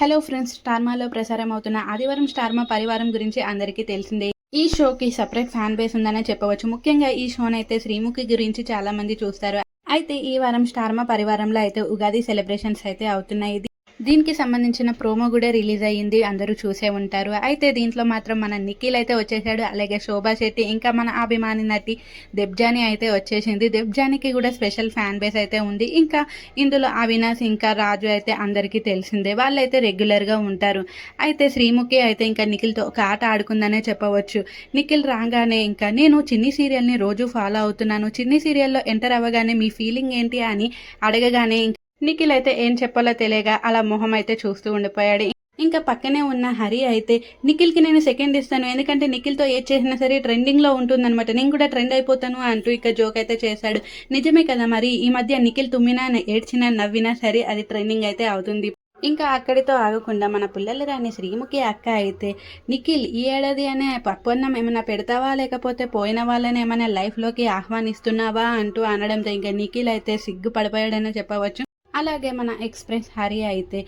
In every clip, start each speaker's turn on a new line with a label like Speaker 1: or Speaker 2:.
Speaker 1: Hello friends స్టార్మాలో ప్రసారం అవుతున్న ఆదివారం స్టార్మా పరివారం గురించి అందరికీ తెలిసిందే. ఈ షోకి సపరేట్ ఫ్యాన్ బేస్ ఉందనే చెప్పవచ్చు. ముఖ్యంగా ఈ షోనైతే శ్రీముఖి గురించి చాలా మంది చూస్తారు. అయితే ఈ వారం స్టార్మా పరివారంలో అయితే ఉగాది సెలబ్రేషన్స్ అయితే అవుతున్నాయి. దీనికి సంబంధించిన ప్రోమో కూడా రిలీజ్ అయ్యింది అందరూ చూసే ఉంటారు. అయితే దీంట్లో మాత్రం మన నిఖిల్ అయితే వచ్చేసాడు అలాగే శోభా శెట్టి ఇంకా మన అభిమాని నటి దెబ్జాని అయితే వచ్చేసింది. దెబ్జానికి కూడా స్పెషల్ ఫ్యాన్ బేస్ అయితే ఉంది. ఇంకా ఇందులో అవినాష్ ఇంకా రాజు అయితే అందరికీ తెలిసిందే. వాళ్ళైతే రెగ్యులర్గా ఉంటారు. అయితే శ్రీముఖి అయితే ఇంకా నిఖిల్తో ఒక ఆట ఆడుకుందనే చెప్పవచ్చు. నిఖిల్ రాగానే ఇంకా నేను చిన్ని సీరియల్ని రోజు ఫాలో అవుతున్నాను. చిన్ని సీరియల్లో ఎంటర్ అవ్వగానే మీ ఫీలింగ్ ఏంటి? అని అడగగానే నిఖిల్ అయితే ఏం చెప్పాలో తెలియక అలా మొహం అయితే చూస్తూ ఉండిపోయాడు. ఇంకా పక్కనే ఉన్న హరి అయితే నిఖిల్కి నేను సెకండ్ ఇస్తాను. ఎందుకంటే నిఖిల్తో ఏది చేసినా సరే ట్రెండింగ్లో ఉంటుందన్నమాట. నేను కూడా ట్రెండ్ అయిపోతాను అంటూ ఇక జోక్ అయితే చేశాడు. నిజమే కదా మరి ఈ మధ్య నిఖిల్ తుమ్మినా ఏడ్చినా నవ్వినా సరే అది ట్రెండింగ్ అయితే అవుతుంది. ఇంకా అక్కడితో ఆగకుండా మన పిల్లలు రాని శ్రీముఖి అక్క అయితే నిఖిల్ ఈ ఏడాది అనే పప్పన్నం ఏమైనా పెడతావా? లేకపోతే పోయిన వాళ్ళని ఏమైనా లైఫ్లోకి ఆహ్వానిస్తున్నావా? అంటూ అనడంతో ఇంకా నిఖిల్ అయితే సిగ్గు పడిపోయాడనే చెప్పవచ్చు. అలాగే మన ఎక్స్ప్రెస్ హరి అయితే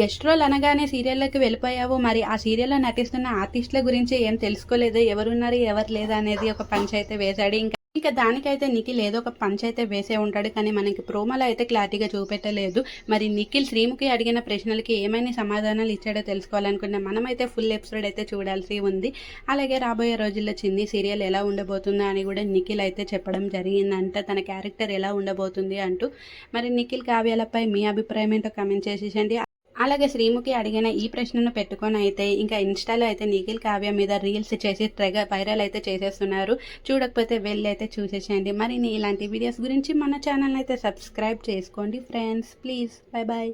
Speaker 1: గెస్ట్ రోల్ అనగానే సీరియల్లోకి వెళ్ళిపోయావు. మరి ఆ సీరియల్లో నటిస్తున్న ఆర్టిస్టుల గురించి ఏం తెలుసుకోలేదు? ఎవరున్నారు? ఎవరు లేదా అనేది ఒక పంచాయితీ వేశాడు. ఇంకా ఇంకా దానికైతే నిఖిల్ ఏదో ఒక పంచాయితీ వేసే ఉంటాడు కానీ మనకి ప్రోమోలో అయితే క్లారిటీగా చూపెట్టలేదు. మరి నిఖిల్ శ్రీముఖి అడిగిన ప్రశ్నలకి ఏమైనా సమాధానాలు ఇచ్చాడో తెలుసుకోవాలనుకున్న మనమైతే ఫుల్ ఎపిసోడ్ అయితే చూడాల్సి ఉంది. అలాగే రాబోయే రోజుల్లో చిన్ని సీరియల్ ఎలా ఉండబోతుందో అని కూడా నిఖిల్ అయితే చెప్పడం జరిగిందంట. తన క్యారెక్టర్ ఎలా ఉండబోతుంది అంటూ. మరి నిఖిల్ కావ్యాలపై మీ అభిప్రాయం ఏంటో కమెంట్ చేసేసండి. అలాగే శ్రీముఖి అడిగిన ఈ ప్రశ్నను పెట్టుకొని అయితే ఇంకా ఇన్స్టాలో అయితే నిఖిల్ కావ్య మీద రీల్స్ చేసి ట్రెగ వైరల్ అయితే చేసేస్తున్నారు. చూడకపోతే వెళ్ళి అయితే చూసేసేయండి. మరి ఇలాంటి వీడియోస్ గురించి మన ఛానల్ అయితే సబ్స్క్రైబ్ చేసుకోండి ఫ్రెండ్స్ ప్లీజ్ బాయ్ బాయ్